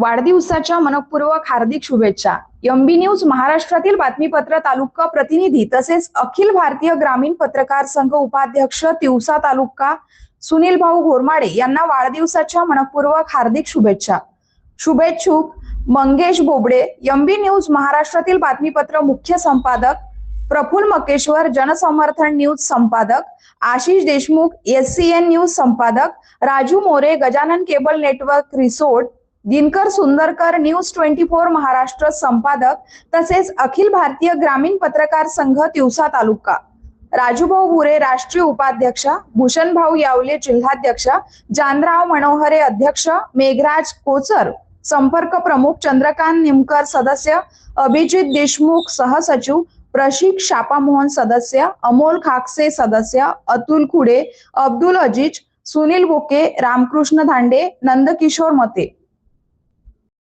वाढदिवसाच्या मनपूर्वक हार्दिक शुभेच्छा. एमबी न्यूज महाराष्ट्रातील बातमीपत्र तालुका प्रतिनिधी तसेच अखिल भारतीय ग्रामीण पत्रकार संघ उपाध्यक्ष तिवसा तालुका सुनील भाऊ घोरमाडे यांना वाढदिवसाच्या मनपूर्वक हार्दिक शुभेच्छा. शुभेच्छुक मंगेश बोबडे एमबी न्यूज महाराष्ट्रातील बातमीपत्र मुख्य संपादक प्रफुल्ल मकेश्वर जनसमर्थन न्यूज संपादक Ashish Deshmukh S C N news संपादक Raju More Gajanan cable network resort Dinkar Sundarkar news twenty four Maharashtra संपादक तसेच अखिल भारतीय ग्रामीण पत्रकार संघ तिवसा तालुका. राजूभाऊ बुरे राष्ट्रीय उपाध्यक्ष भूषणभाऊ यावले जिल्हाध्यक्ष जानराव मनोहरे अध्यक्ष मेघराज कोचर संपर्क प्रमुख चंद्रकांत निमकर सदस्य अभिजित देशमुख सहसचिव प्रशिक शापामोहन सदस्य अमोल खाकसे सदस्य अतुल खुडे अब्दुल अजीज सुनील बोके रामकृष्ण धांडे नंदकिशोर मते.